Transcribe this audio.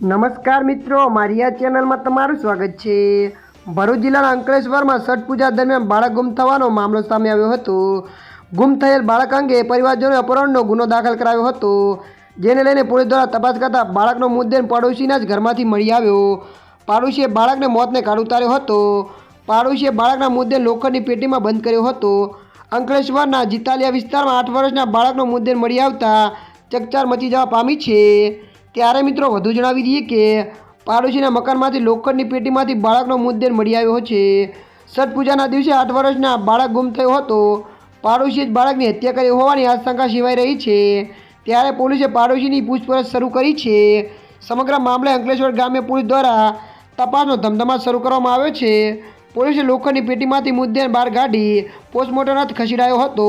નમસ્કાર મિત્રો, મારી આ ચેનલમાં તમારું સ્વાગત છે. ભરૂચ જિલ્લાના અંકલેશ્વરમાં છઠ પૂજા દરમિયાન બાળક ગુમ થવાનો મામલો સામે આવ્યો હતો. ગુમ થયેલ બાળક અંગે પરિવારજનોએ અપહરણનો ગુનો દાખલ કરાવ્યો હતો. જેને લઈને પોલીસ દ્વારા તપાસ કરતા બાળકનો મુદ્દે પડોશીના જ ઘરમાંથી મળી આવ્યો. પાડોશીએ બાળકને મોતને કાઢ ઉતાર્યો હતો. પાડોશીએ બાળકના મુદ્દે લોખંડની પેટીમાં બંધ કર્યો હતો. અંકલેશ્વરના જીતાલિયા વિસ્તારમાં આઠ વર્ષના બાળકનો મુદ્દે મળી આવતા ચકચાર મચી જવા પામી છે. ત્યારે મિત્રો વધુ જણાવી દઈએ કે પાડોશીના મકાનમાંથી લોખંડની પેટીમાંથી બાળકનો મુદ્દેન મળી આવ્યો છે. છઠ પૂજાના દિવસે આઠ વર્ષના બાળક ગુમ થયો હતો. પાડોશીએ જ બાળકની હત્યા કરી હોવાની આશંકા સેવાઈ રહી છે. ત્યારે પોલીસે પાડોશીની પૂછપરછ શરૂ કરી છે. સમગ્ર મામલે અંકલેશ્વર ગ્રામ્ય પોલીસ દ્વારા તપાસનો ધમધમાટ શરૂ કરવામાં આવ્યો છે. પોલીસે લોખંડની પેટીમાંથી મુદ્દેન બહાર કાઢી પોસ્ટમોર્ટમ ખસેડાયો હતો.